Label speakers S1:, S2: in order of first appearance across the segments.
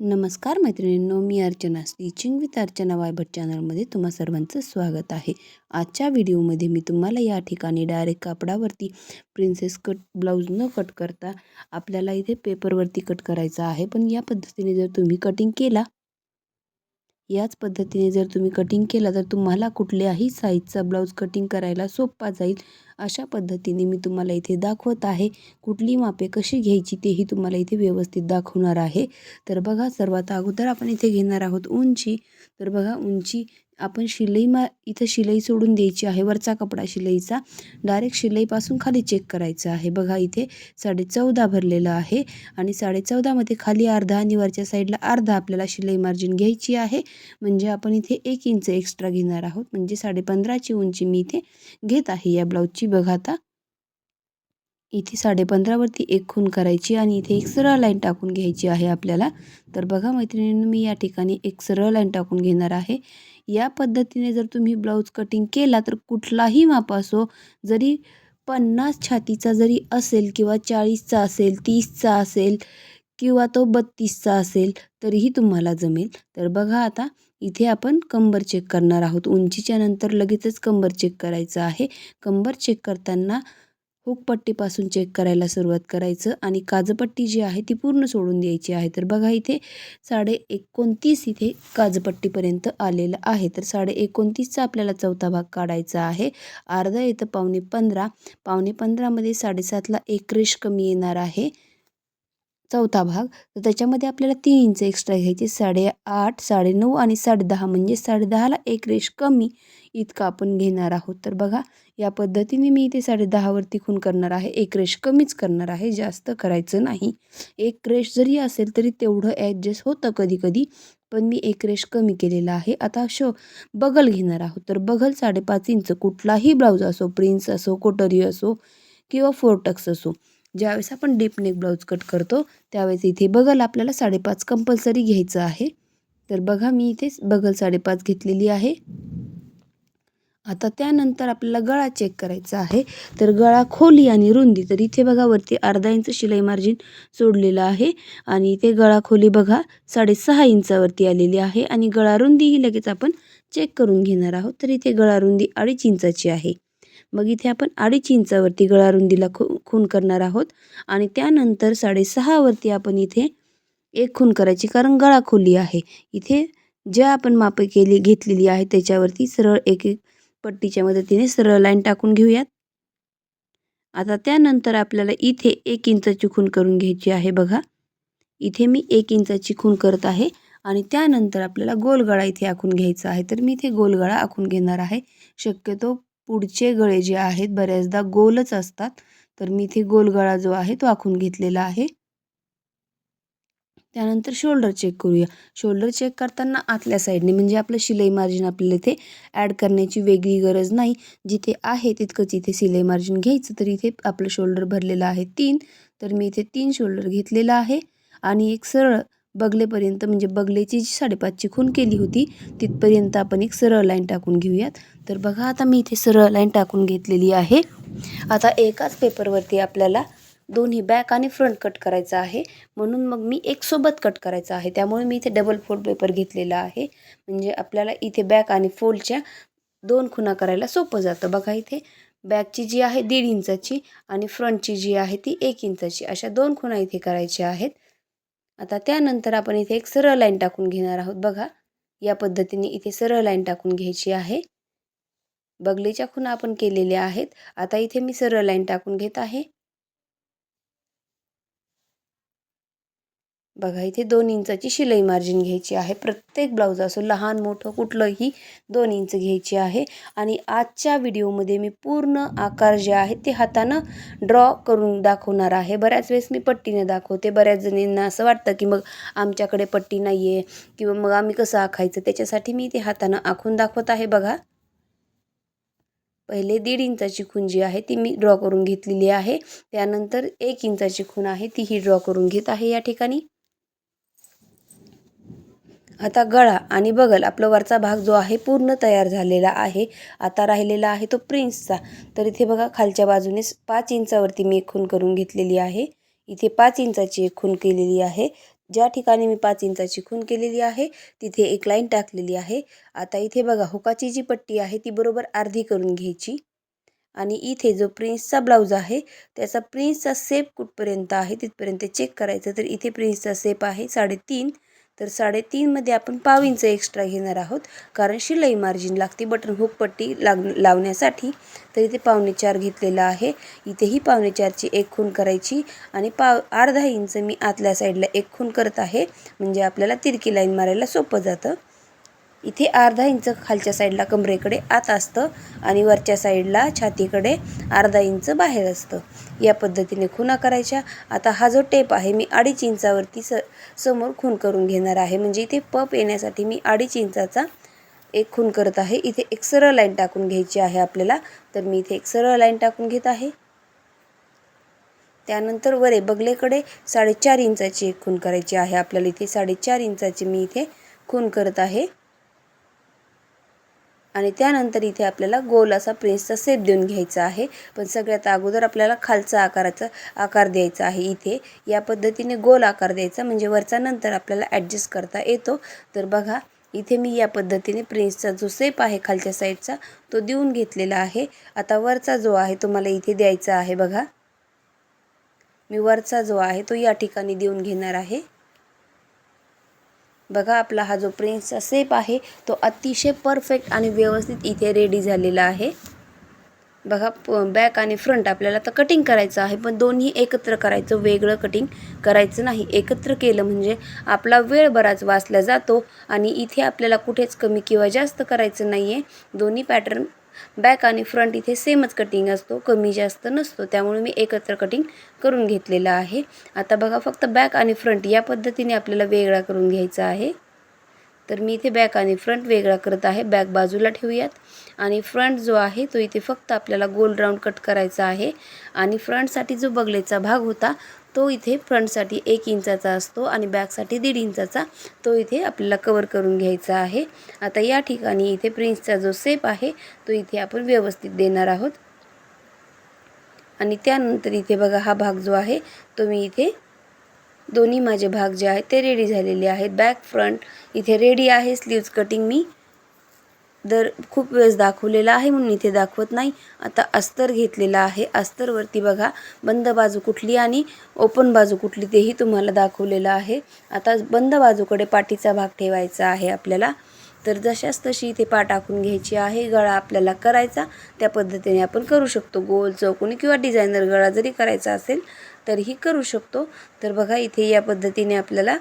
S1: नमस्कार मैत्रिणींनो मी अर्चना स्टिचिंग विथ अर्चना वायभट चॅनलमध्ये तुम्हा सर्वांचं स्वागत आहे. आजच्या व्हिडिओमध्ये मी तुम्हाला या ठिकाणी डायरेक्ट कापडावरती प्रिन्सेस कट ब्लाऊज न कट करता आपल्याला इथे पेपरवरती कट करायचा आहे. पण या पद्धतीने जर तुम्ही कटिंग केला याच पद्धतीने जर तुम्ही कटिंग केला तर तुम्हाला कुठल्याही साईजचा ब्लाऊज कटिंग करायला सोपा जाईल. अशा पद्धतीने मी तुम्हाला इथे दाखवत आहे कुठली मापे कशी घ्यायची तेही तुम्हाला इथे व्यवस्थित दाखवणार आहे. तर बघा सर्वात अगोदर आपण इथे घेणार आहोत उंची. तर बघा उंची आपण शिलाई मा इथं शिलाई सोडून द्यायची आहे. वरचा कपडा शिलाईचा. डायरेक्ट शिलाईपासून खाली चेक करायचं आहे. बघा इथे साडेचौदा भरलेलं आहे आणि साडेचौदामध्ये खाली अर्धा आणि वरच्या साईडला अर्धा आपल्याला शिलाई मार्जिन घ्यायची आहे. म्हणजे आपण इथे एक इंच एक्स्ट्रा घेणार आहोत. म्हणजे साडेपंधराची उंची मी इथे घेत आहे या ब्लाऊजची बघा आता इथे साडेपंधरावरती एक खून करायची आणि इथे एक सरळ लाईन टाकून घ्यायची आहे आपल्याला. तर बघा मैत्रिणींनी मी या ठिकाणी एक सरळ लाईन टाकून घेणार आहे. या पद्धतीने जर तुम्ही ब्लाऊज कटिंग केला तर कुठलाही माप असो जरी पन्नास छातीचा जरी असेल किंवा चाळीसचा असेल तीसचा असेल किंवा तो बत्तीसचा असेल तरीही तुम्हाला जमेल. तर बघा आता इथे आपण कंबर चेक करणार आहोत. उंचीच्या नंतर लगेचच कंबर चेक करायचं आहे. कंबर चेक करताना हुकपट्टीपासून चेक करायला सुरुवात करायचं आणि काजपट्टी जी आहे ती पूर्ण सोडून द्यायची आहे. तर बघा इथे साडे एकोणतीस इथे काजपट्टीपर्यंत आलेलं आहे. तर साडे एकोणतीसचा आपल्याला चौथा भाग काढायचा आहे. अर्धा येतं पावणे पंधरा. पावणे पंधरामध्ये साडेसातला एक रेश कमी येणार आहे. चौथा भाग. तर त्याच्यामध्ये आपल्याला तीन इंच एक्स्ट्रा घ्यायचे. साडेआठ साडेनऊ आणि साडेदहा म्हणजे साडेदहाला एक रेश कमी इतकं आपण घेणार आहोत. तर बघा या पद्धतीने मी इथे साडेदहावरती खून करणार आहे. एक रेश कमीच करणार आहे. जास्त करायचं नाही. एक रेश जरी असेल तरी तेवढं ॲडजस्ट होतं कधी कधी पण मी एक रेश कमी केलेला आहे. आता शो बगल घेणार आहोत. तर बगल साडेपाच इंच कुठलाही ब्लाऊज असो प्रिन्स असो कोटरी असो किंवा फोरटक्स असो ज्यावेळेस आपण डीप नेक ब्लाऊज कट करतो त्यावेळेस इथे बगल आपल्याला साडेपाच कंपल्सरी घ्यायचं आहे. तर बघा मी इथे बगल साडेपाच घेतलेली आहे. आता त्यानंतर आपल्याला गळा चेक करायचा आहे. तर गळा खोली आणि रुंदी तर इथे बघा वरती अर्धा इंच शिलाई मार्जिन सोडलेलं आहे. आणि इथे गळा खोली बघा साडेसहा इंचावरती आलेली आहे. आणि गळा रुंदी ही लगेच आपण चेक करून घेणार आहोत. तर इथे गळा रुंदी अडीच इंचाची आहे. मग इथे आपण अडीच इंचावरती गळा रुंदीला खू खून करणार आहोत. आणि त्यानंतर साडेसहावरती आपण इथे एक खून करायची कारण गळा खोली आहे. इथे ज्या आपण मापे केली घेतलेली आहे त्याच्यावरती सरळ एक एक पट्टीच्या मदतीने सरळ लाईन टाकून घेऊयात. आता त्यानंतर आपल्याला इथे एक इंचाची खून करून घ्यायची आहे बघा. इथे मी एक इंचाची खून करत आहे आणि त्यानंतर आपल्याला गोलगळा इथे आखून घ्यायचा आहे. तर मी इथे गोलगळा आखून घेणार आहे. शक्यतो पुढचे गळे जे आहेत बऱ्याचदा गोलच असतात. तर मी इथे गोलगळा जो आहे तो आखून घेतलेला आहे. त्यानंतर शोल्डर चेक करूया. शोल्डर चेक करताना आतल्या साईडने म्हणजे आपलं शिलाई मार्जिन आपल्याला इथे ॲड करण्याची वेगळी गरज नाही. जिथे आहे तितकंच इथे शिलाई मार्जिन घ्यायचं. तर इथे आपलं शोल्डर भरलेलं आहे तीन. तर मी इथे तीन शोल्डर घेतलेलं आहे. आणि एक सरळ बगलेपर्यंत म्हणजे बगलेची जी साडेपाचची खून केली होती तिथपर्यंत आपण एक सरळ लाईन टाकून घेऊयात. तर बघा आता मी इथे सरळ लाईन टाकून घेतलेली आहे. आता एकाच पेपरवरती आपल्याला दोन्ही बॅक आणि फ्रंट कट करायचा आहे. म्हणून मग मी एक सोबत कट करायचा आहे. त्यामुळे मी इथे डबल फोल्ड पेपर घेतलेला आहे. म्हणजे आपल्याला इथे बॅक आणि फोल्डच्या दोन खुणा करायला सोपं जातं. बघा इथे बॅकची जी आहे दीड इंचाची आणि फ्रंटची जी आहे ती एक इंचाची. अशा दोन खुणा इथे करायच्या आहेत. आता त्यानंतर आपण इथे एक सरळ लाईन टाकून घेणार आहोत. बघा या पद्धतीने इथे सरळ लाईन टाकून घ्यायची आहे. बगलीच्या खुणा आपण केलेल्या आहेत. आता इथे मी सरळ लाईन टाकून घेत आहे. बघा इथे दोन इंचाची शिलाई मार्जिन घ्यायची आहे. प्रत्येक ब्लाऊज असो लहान मोठं कुठलंही दोन इंच घ्यायची आहे. आणि आजच्या व्हिडिओमध्ये मी पूर्ण आकार जे आहेत ते हातानं ड्रॉ करून दाखवणार आहे. बऱ्याच वेळेस मी पट्टीने दाखवते. बऱ्याच जणींना असं वाटतं की मग आमच्याकडे पट्टी नाही आहे किंवा मग आम्ही कसं आखायचं? त्याच्यासाठी मी ते हातानं आखून दाखवत आहे बघा. पहिले दीड इंचाची खून जी आहे ती मी ड्रॉ करून घेतलेली आहे. त्यानंतर एक इंचाची खून आहे तीही ड्रॉ करून घेत आहे या ठिकाणी. आता गळा आणि बगल आपला वरचा भाग जो आहे पूर्ण तयार झालेला आहे. आता राहिलेला आहे तो प्रिन्सचा. तर इथे बघा खालच्या बाजूने पाच इंचावरती मी एक खून करून घेतलेली आहे. इथे पाच इंचाची एक खून केलेली आहे. ज्या ठिकाणी मी पाच इंचाची खून केलेली आहे तिथे एक लाईन टाकलेली आहे. आता इथे बघा हुकाची जी पट्टी आहे ती बरोबर अर्धी करून घ्यायची. आणि इथे जो प्रिन्सचा ब्लाऊज आहे त्याचा प्रिन्सचा सेप कुठपर्यंत आहे तिथपर्यंत चेक करायचं. तर इथे प्रिन्सचा सेप आहे साडेतीन. तर साडेतीनमध्ये आपण पाव इंच एक्स्ट्रा घेणार आहोत. कारण शिलाई मार्जिन लागते बटन हुक पट्टी लाग लावण्यासाठी. तर इथे पावणे चार घेतलेला आहे. इथेही पावणे चारची एक खून करायची. आणि पाव अर्धा इंच मी आतल्या साईडला एक खून करत आहे. म्हणजे आपल्याला तिरकी लाईन मारायला सोपं जातं. इथे अर्धा इंच खालच्या साईडला कमरेकडे आत असतं आणि वरच्या साईडला छातीकडे अर्धा इंच बाहेर असतं. या पद्धतीने खुणा करायच्या आता हा जो टेप आहे मी अडीच इंचावरती स समोर खून करून घेणार आहे. म्हणजे इथे पप येण्यासाठी मी अडीच इंचाचा एक खून करत आहे. इथे एक सरळ लाईन टाकून घ्यायची आहे आपल्याला. तर मी इथे एक सरळ लाईन टाकून घेत आहे. त्यानंतर वरे बगलेकडे साडेचार इंचाची एक खून करायची आहे. आपल्याला इथे साडेचार इंचाची मी इथे खून करत आहे. आणि त्यानंतर इथे आपल्याला गोल असा प्रिन्सचा सेप देऊन घ्यायचा आहे. पण सगळ्यात अगोदर आपल्याला खालचा आकाराचा आकार द्यायचा आहे इथे. या पद्धतीने गोल आकार द्यायचा म्हणजे वरचा नंतर आपल्याला ॲडजस्ट करता येतो. तर बघा इथे मी या पद्धतीने प्रिन्सचा जो सेप आहे खालच्या साईडचा तो देऊन घेतलेला आहे. आता वरचा जो आहे तो मला इथे द्यायचा आहे बघा. मी वरचा जो आहे तो या ठिकाणी देऊन घेणार आहे. बघा आपला हा जो प्रिन्सचा सेप आहे तो अतिशय परफेक्ट आणि व्यवस्थित इथे रेडी झालेला आहे. बघा बॅक आणि फ्रंट आपल्याला तर कटिंग करायचं आहे पण दोन्ही एकत्र करायचं वेगळं कटिंग करायचं नाही. एकत्र केलं म्हणजे आपला वेळ बराच वाचला जातो आणि इथे आपल्याला कुठेच कमी किंवा जास्त करायचं नाही आहे दोन्ही पॅटर्न बॅक आणि फ्रंट इथे सेमच कटिंग असतो कमी जास्त नसतो त्यामुळे मी एकत्र कटिंग करून घेतलेलं आहे. आता बघा फक्त बॅक आणि फ्रंट या पद्धतीने आपल्याला वेगळा करून घ्यायचा आहे. तर मी इथे बॅक आणि फ्रंट वेगळा करत आहे. बॅक बाजूला ठेवूयात. आणि फ्रंट जो आहे तो इथे फक्त आपल्याला गोल राऊंड कट करायचा आहे. आणि फ्रंटसाठी जो बगलेचा भाग होता तो इथे फ्रंटसाठी एक इंचाचा असतो आणि बॅकसाठी दीड इंचाचा. तो इथे आपल्याला कवर करून घ्यायचा आहे. आता या ठिकाणी इथे प्रिन्सचा जो सेप आहे तो इथे आपण व्यवस्थित देणार आहोत. आणि त्यानंतर इथे बघा हा भाग जो आहे तो मी इथे दोन्ही माझे भाग जे आहेत ते रेडी झालेले आहेत. बॅक फ्रंट इथे रेडी आहे. स्लीव्ज कटिंग मी दर खूप वेळेस दाखवलेला आहे म्हणून इथे दाखवत नाही. आता अस्तर घेतलेला आहे. अस्तरवरती बघा बंद बाजू कुठली आणि ओपन बाजू कुठली तेही तुम्हाला दाखवलेलं आहे. आता बंद बाजूकडे पाठीचा भाग ठेवायचा आहे आपल्याला. तर जशाच तशी इथे पा टाकून घ्यायची आहे. गळा आपल्याला करायचा. त्या पद्धतीने आपण करू शकतो. गोल चौकोनी किंवा डिझायनर गळा जरी करायचा असेल तरीही करू शकतो. तर बघा इथे या पद्धतीने आपल्याला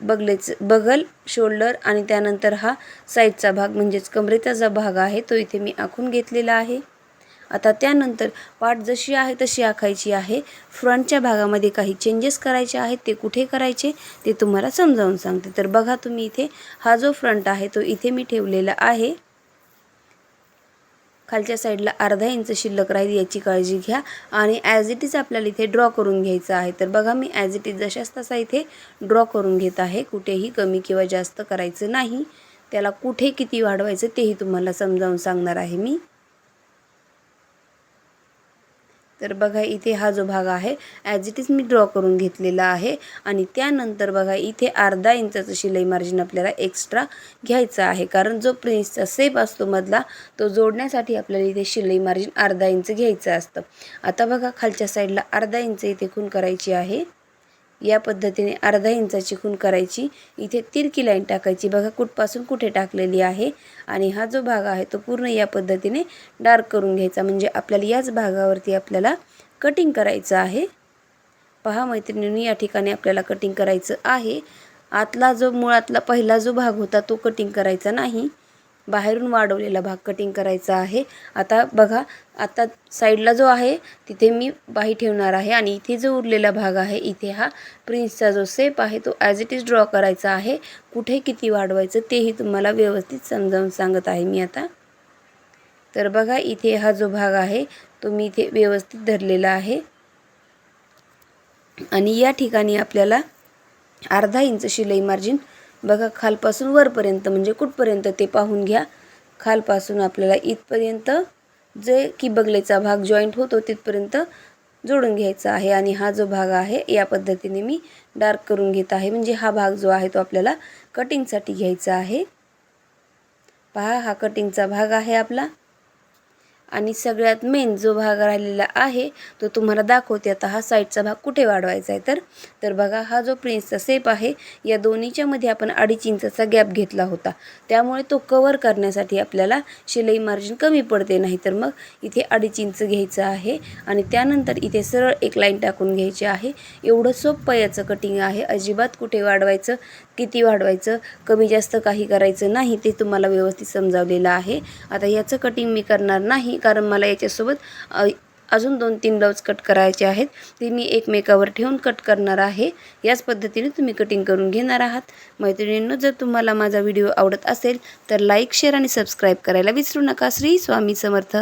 S1: बगलेच बगल शोल्डर आणि त्यानंतर हा साईडचा भाग म्हणजेच कमरेचा जो भाग आहे तो इथे मी आखून घेतलेला आहे. आता त्यानंतर पाठ जशी आहे तशी आखायची आहे. फ्रंटच्या भागामध्ये काही चेंजेस करायचे आहेत ते कुठे करायचे ते तुम्हाला समजावून सांगते. तर बघा तुम्ही इथे हा जो फ्रंट आहे तो इथे मी ठेवलेला आहे. खालच्या साईडला अर्धा इंच शिल्लक राहील याची काळजी घ्या. आणि ॲज इट इज आपल्याला इथे ड्रॉ करून घ्यायचं आहे. तर बघा मी ॲज इट इज जशाच तसा इथे ड्रॉ करून घेत आहे. कुठेही कमी किंवा जास्त करायचं नाही. त्याला कुठे किती वाढवायचं तेही तुम्हाला समजावून सांगणार आहे मी. तर बघा इथे हा जो भाग आहे ॲज इट इज मी ड्रॉ करून घेतलेला आहे. आणि त्यानंतर बघा इथे अर्धा इंचाचं शिलाई मार्जिन आपल्याला एक्स्ट्रा घ्यायचं आहे. कारण जो प्रिन्सचा सेप असतो मधला तो जोडण्यासाठी आपल्याला इथे शिलाई मार्जिन अर्धा इंच घ्यायचं असतं. आता बघा खालच्या साईडला अर्धा इंच इथे खून करायची आहे. या पद्धतीने अर्धा इंचाची खून करायची. इथे तिरकी लाईन टाकायची. बघा कुठपासून कुठे टाकलेली आहे आणि हा जो भाग आहे तो पूर्ण या पद्धतीने डार्क करून घ्यायचा. म्हणजे आपल्याला याच भागावरती आपल्याला कटिंग करायचं आहे. पहा मैत्रिणींनी या ठिकाणी आपल्याला कटिंग करायचं आहे. आतला जो मुळातला पहिला जो भाग होता तो कटिंग करायचा नाही. बाहेरून वाढवलेला भाग कटिंग करायचा आहे. आता बघा आता साईडला जो आहे तिथे मी बाही ठेवणार आहे आणि इथे जो उरलेला भाग आहे इथे हा प्रिन्सचा जो सेप आहे तो ॲज इट इज ड्रॉ करायचा आहे. कुठे किती वाढवायचं तेही तुम्हाला व्यवस्थित समजावून सांगत आहे मी आता. तर बघा इथे हा जो भाग आहे तो मी इथे व्यवस्थित धरलेला आहे. आणि या ठिकाणी आपल्याला अर्धा इंच शिलाई मार्जिन बघा खालपासून वरपर्यंत म्हणजे कुठपर्यंत ते पाहून घ्या. खालपासून आपल्याला इथपर्यंत जे की बगलेचा भाग जॉईंट होतो तिथपर्यंत जोडून घ्यायचा आहे. आणि हा जो भाग आहे या पद्धतीने मी डार्क करून घेत आहे. म्हणजे हा भाग जो आहे तो आपल्याला कटिंगसाठी घ्यायचा आहे. पहा हा कटिंगचा भाग आहे आपला. आणि सगळ्यात मेन जो भाग राहिलेला आहे तो तुम्हाला दाखवते. आता हा साईडचा भाग कुठे वाढवायचा आहे तर? तर बघा हा जो प्रिन्सचा सेप आहे या दोन्हीच्यामध्ये आपण अडीच इंचाचा गॅप घेतला होता. त्यामुळे तो कवर करण्यासाठी आपल्याला शिलाई मार्जिन कमी पडते. नाही तर मग इथे अडीच इंच घ्यायचं आहे आणि त्यानंतर इथे सरळ एक लाईन टाकून घ्यायची आहे. एवढं सोपं याचं कटिंग आहे. अजिबात कुठे वाढवायचं किती वाढवायचं कमी जास्त काही करायचं नाही ते तुम्हाला व्यवस्थित समजावलेलं आहे. आता याचं कटिंग मी करणार नाही कारण मला याच्यासोबत अजून दोन तीन ब्लाऊज कट करायचे आहेत. ते मी एकमेकावर ठेवून कट करणार आहे. याच पद्धतीने तुम्ही कटिंग करून घेणार आहात. मैत्रिणींनो जर तुम्हाला माझा व्हिडिओ आवडत असेल तर लाईक शेअर आणि सबस्क्राईब करायला विसरू नका. श्री स्वामी समर्थ.